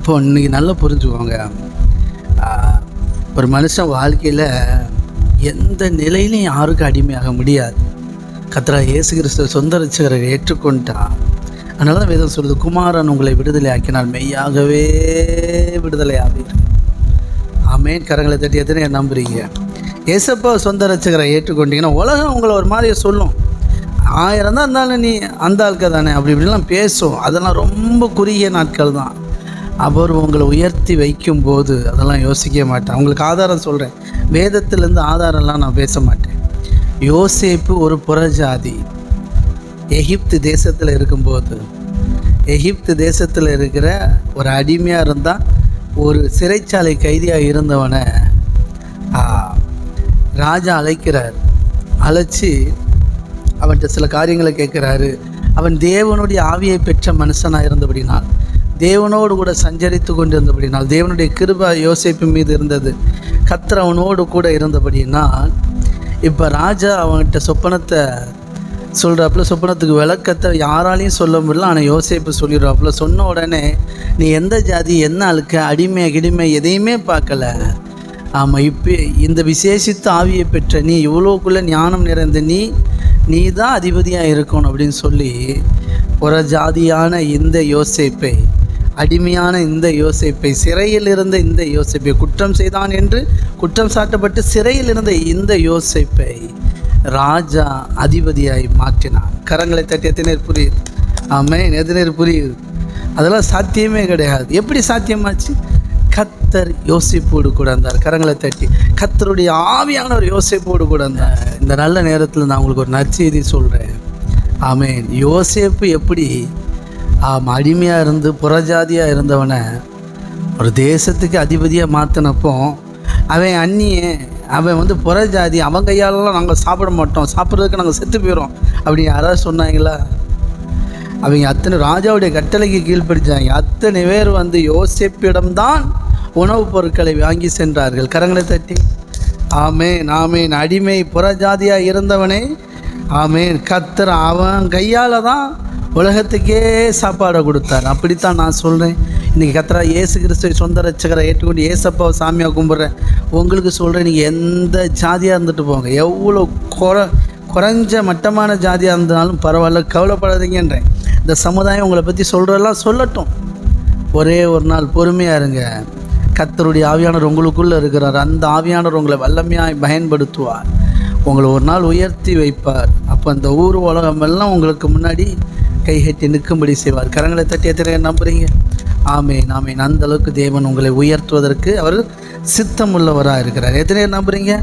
அப்போ இன்றைக்கி நல்லா புரிஞ்சுக்கோங்க. ஒரு மனுஷன் வாழ்க்கையில் எந்த நிலையிலையும் யாருக்கும் அடிமையாக முடியாது. கத்ரா இயேசு கிறிஸ்துவ சொந்த ரட்சகரை ஏற்றுக்கொண்டான். அதனால தான் வேதம் சொல்லுது குமாரன் உங்களை விடுதலை ஆக்கினால் மெய்யாகவே விடுதலை ஆவீர்கள் ஆமேன். கரங்களை தட்டி எத்தனை நம்புறீங்க. ஏசப்பா சொந்த ரட்சகரை ஏற்றுக்கொண்டீங்கன்னா உலகம் உங்களை ஒரு மாதிரியே சொல்லும். ஆயிரம் தான் இருந்தாலும் நீ அந்த ஆளுக்க தானே? அப்படி இப்படிலாம் பேசும். அதெல்லாம் ரொம்ப குறுகிய நாட்கள் தான் அவர் உங்களை உயர்த்தி வைக்கும்போது அதெல்லாம் யோசிக்க மாட்டேன். அவங்களுக்கு ஆதாரம் சொல்கிறேன் வேதத்திலேருந்து ஆதாரம்லாம் நான் பேச மாட்டேன். யோசேப்பு ஒரு புறஜாதி. எகிப்து தேசத்தில் இருக்கும்போது எகிப்து தேசத்தில் இருக்கிற ஒரு அடிமையாக இருந்தால் ஒரு சிறைச்சாலை கைதியாக இருந்தவனை ஆ, ராஜா அழைக்கிறார். அழைச்சி அவன்கிட்ட சில காரியங்களை கேட்குறாரு. அவன் தேவனுடைய ஆவியை பெற்ற மனுஷனாக இருந்தபடினால் தேவனோடு கூட சஞ்சரித்து கொண்டிருந்தபடினால் தேவனுடைய கிருபா யோசிப்பு மீது இருந்தது. கத்தர் அவனோடு கூட இருந்தபடினால் இப்போ ராஜா அவன்கிட்ட சொப்பனத்தை சொல்கிறாப்புல சொப்பனத்துக்கு விளக்கத்தை யாராலையும் சொல்ல முடியல. ஆனால் யோசிப்பு சொல்லிடுறாப்புல சொன்ன உடனே நீ எந்த ஜாதி என்ன அழுக்க அடிமை கிடிமை எதையுமே பார்க்கல. ஆமாம் இப்போ இந்த விசேஷித்த ஆவியை பெற்ற நீ இவ்வளோக்குள்ளே ஞானம் நிறைந்த நீ நீ தான் அதிபதியாக இருக்கணும் அப்படின்னு சொல்லி ஒரு ஜாதியான இந்த யோசிப்பை அடிமையான இந்த யோசிப்பை சிறையில் இருந்த இந்த யோசிப்பை குற்றம் செய்தான் என்று குற்றம் சாட்டப்பட்டு சிறையில் இருந்த இந்த யோசிப்பை ராஜா அதிபதியாய் மாற்றினான். கரங்களை தட்டி எத்தனை புரியுது. ஆமே எத்தனை புரியுது. அதெல்லாம் சாத்தியமே கிடையாது. எப்படி சாத்தியமாச்சு? கத்தர் யோசிப்போடு கூட இருந்தார் கரங்களை தட்டி கத்தருடைய ஆவியானவர் யோசிப்போடு கூட இருந்தார் இந்த நல்ல நேரத்தில் நான் உங்களுக்கு ஒரு நற்செய்தி சொல்கிறேன் ஆமென். யோசேப்பு எப்படி ஆம் அடிமையாக இருந்து புறஜாதியாக இருந்தவனை ஒரு தேசத்துக்கு அதிபதியாக மாற்றினப்போ அவன் அந்நிய அவன் வந்து புறஜாதி அவன் கையாலலாம் நாங்கள் சாப்பிட மாட்டோம். சாப்பிட்றதுக்கு நாங்கள் செத்து போயிடும் அப்படி யாராவது சொன்னாங்களா? அவங்க அத்தனை ராஜாவுடைய கட்டளைக்கு கீழ்ப்படிச்சாங்க. அத்தனை பேர் வந்து யோசிப்பிடம்தான் உணவுப் பொருட்களை வாங்கி சென்றார்கள். கரங்களை தட்டி ஆமேன் ஆமேன் அடிமை புறஜாதியாக இருந்தவனே ஆமேன் கத்துற அவன் கையால் தான் உலகத்துக்கே சாப்பாடை கொடுத்தார். அப்படித்தான் நான் சொல்கிறேன் இன்றைக்கி கத்திரா ஏசு கிறிஸ்துவை சொந்த ரட்சகரை ஏற்றுக்கொண்டு ஏசப்பாவை சாமியாக கும்பிட்றேன். உங்களுக்கு சொல்கிறேன் நீங்கள் எந்த ஜாதியாக இருந்துட்டு போங்க. எவ்வளோ குறை குறைஞ்ச மட்டமான ஜாதியாக இருந்தாலும் பரவாயில்ல கவலைப்படாதீங்கன்றேன். இந்த சமுதாயம் உங்களை பற்றி சொல்கிறதெல்லாம் சொல்லட்டும். ஒரே ஒரு நாள் பொறுமையாக இருங்க. கத்தருடைய ஆவியானவர் உங்களுக்குள்ளே இருக்கிறார். அந்த ஆவியானவர் உங்களை வல்லமையாய் பயன்படுத்துவார். உங்களை ஒரு நாள் உயர்த்தி வைப்பார். அப்போ அந்த ஊர் உலகம் எல்லாம் உங்களுக்கு முன்னாடி கைகட்டி நிற்கும்படி செய்வார். கரங்களை தட்டி எத்தனை நம்புறீங்க? ஆமேன் ஆமேன். அந்த அளவுக்கு தேவன் உங்களை உயர்த்துவதற்கு அவர் சித்தம் உள்ளவராக இருக்கிறார் எத்தனை நம்புறீங்க?